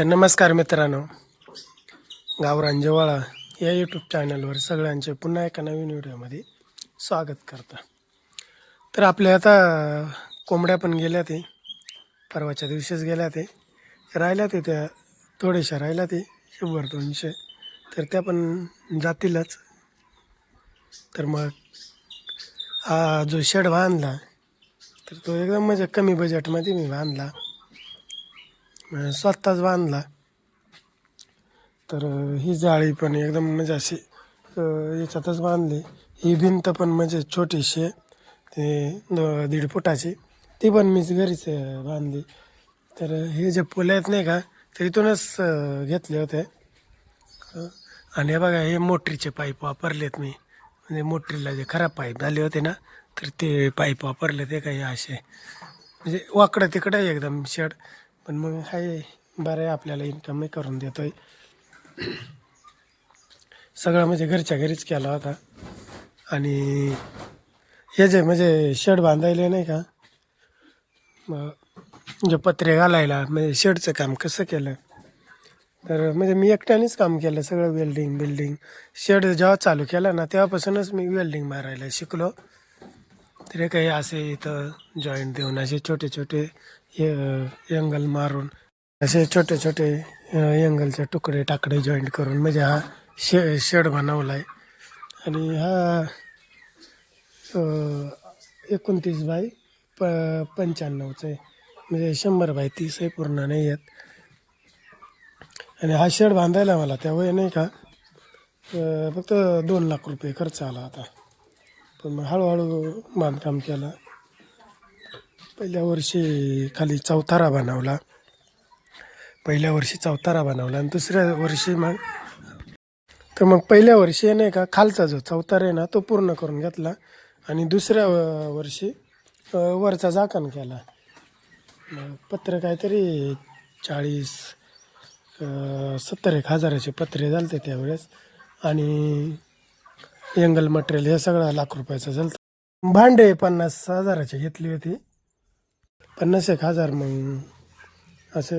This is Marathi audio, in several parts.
तर नमस्कार मित्रांनो. गावरान जवाळा या यूट्यूब चॅनलवर सगळ्यांचे पुन्हा एका नवीन व्हिडिओमध्ये स्वागत करता. तर आपल्या आता कोंबड्या पण गेल्या ते परवाच्या दिवशीच गेल्या ते राहिल्या ते त्या थोड्याशा राहिल्या ते शंभर दोनशे तर त्या पण जातीलच. तर मग हा जो शेड बांधला तर तो एकदम म्हणजे कमी बजेटमध्ये मी बांधला. स्वतःच बांधला. तर ही जाळी पण एकदम म्हणजे अशी याच्यातच बांधली. ही भिंत पण म्हणजे छोटीशी ते द- दीड फुटाची. ती पण मीच घरीच बांधली. तर हे जे पुलं आहेत नाही का ते इथूनच घेतले होते. आणि हे बघा हे मोटरीचे पाईप वापरलेत मी. म्हणजे मोटरीला जे खराब पाईप झाले होते ना तर ते पाईप वापरले ते काही असे. म्हणजे वाकडं तिकडं एकदम शेड. पण मग आहे बरं आहे आपल्याला इन्कम करून देतो आहे सगळं म्हणजे घरच्या घरीच केला होता. आणि हे जे म्हणजे शेड बांधायले नाही का? मग जे पत्रे घालायला म्हणजे शेडचं काम कसं केलं? तर म्हणजे मी एकट्यानेच काम केलं सगळं वेल्डिंग बिल्डिंग शेड जेव्हा चालू केलं ना तेव्हापासूनच मी वेल्डिंग मारायला शिकलो. तरी काही असे इथं जॉईंट देऊन असे छोटे छोटे एंगल मारून असे छोटे छोटे एंगलचे तुकडे टाकडे जॉईंट करून म्हणजे हा शे शेड बनवला आहे आणि हा एकोणतीस बाय प पंच्याण्णवचं आहे. म्हणजे शंभर बाय तीस आहे पूर्ण नाही आहेत आणि हा शेड बांधायला मला त्यावेळी नाही का फक्त दोन लाख रुपये खर्च आला आता पण मग हळूहळू बांधकाम केलं. पहिल्या वर्षी खाली चौतारा बनवला. पहिल्या वर्षी चौतारा बनवला आणि दुसऱ्या वर्षी मग तर मग पहिल्या वर्षी नाही का खालचा जो चौतारा आहे ना तो पूर्ण करून घेतला आणि दुसऱ्या वर्षी वरचा झाकण केला. मग पत्र काहीतरी चाळीस सत्तर एक हजाराचे पत्रे झालते त्यावेळेस आणि एंगल मटेरियल हे सगळं लाख रुपयाचं झालं भांडे पन्नास हजाराचे घेतली होती. पन्नास एक हजार मग असे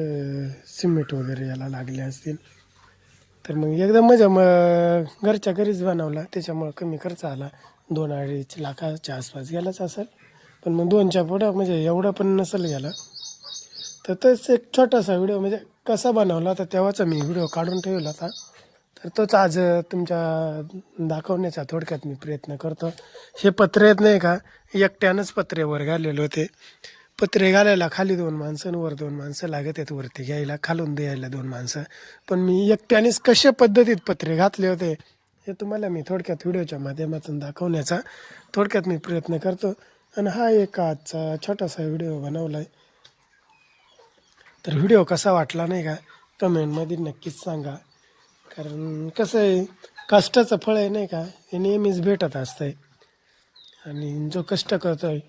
सिमेंट वगैरे याला लागले असतील. तर मग एकदम म्हणजे मजा मग घरच्या घरीच बनवला. त्याच्यामुळं कमी खर्च आला. दोन अडीच लाखाच्या आसपास गेलाच असेल. पण मग दोनच्या पुढं म्हणजे एवढं पण नसेल गेला. तर तोच एक छोटासा व्हिडिओ म्हणजे कसा बनवला तर तेव्हाचा मी व्हिडिओ काढून ठेवला होता. तर तोच आज तुमच्या दाखवण्याचा थोडक्यात मी प्रयत्न करतो. हे पत्रे आहेत नाही का एकट्यानंच पत्रे वर घालेले होते. पत्रे घालायला खाली दोन माणसं आणि वर दोन माणसं लागत आहेत वरती घ्यायला खालून द्यायला दोन माणसं. पण मी एकट्यानेच कशा पद्धतीत पत्रे घातले होते हे तुम्हाला मी थोडक्यात व्हिडिओच्या माध्यमातून दाखवण्याचा थोडक्यात मी प्रयत्न करतो. आणि हा एक आजचा छोटासा व्हिडिओ बनवला आहे तर व्हिडिओ कसा वाटला नाही का कमेंटमध्ये नक्कीच सांगा. कारण कसं आहे कष्टाचं फळ आहे नाही का हे नेहमीच भेटत असतंय. आणि जो कष्ट करतो आहे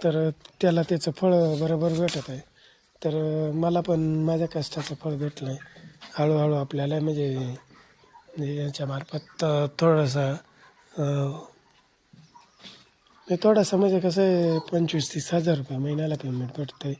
तर त्याला त्याचं फळ बरोबर भेटत आहे. तर मला पण माझ्या कष्टाचं फळ भेटलं आहे हळूहळू आपल्याला म्हणजे म्हणजे याच्यामार्फत थोडंसं थोडासा थोडंसं म्हणजे कसं आहे पंचवीस तीस हजार रुपये महिन्याला पेमेंट भेटतं आहे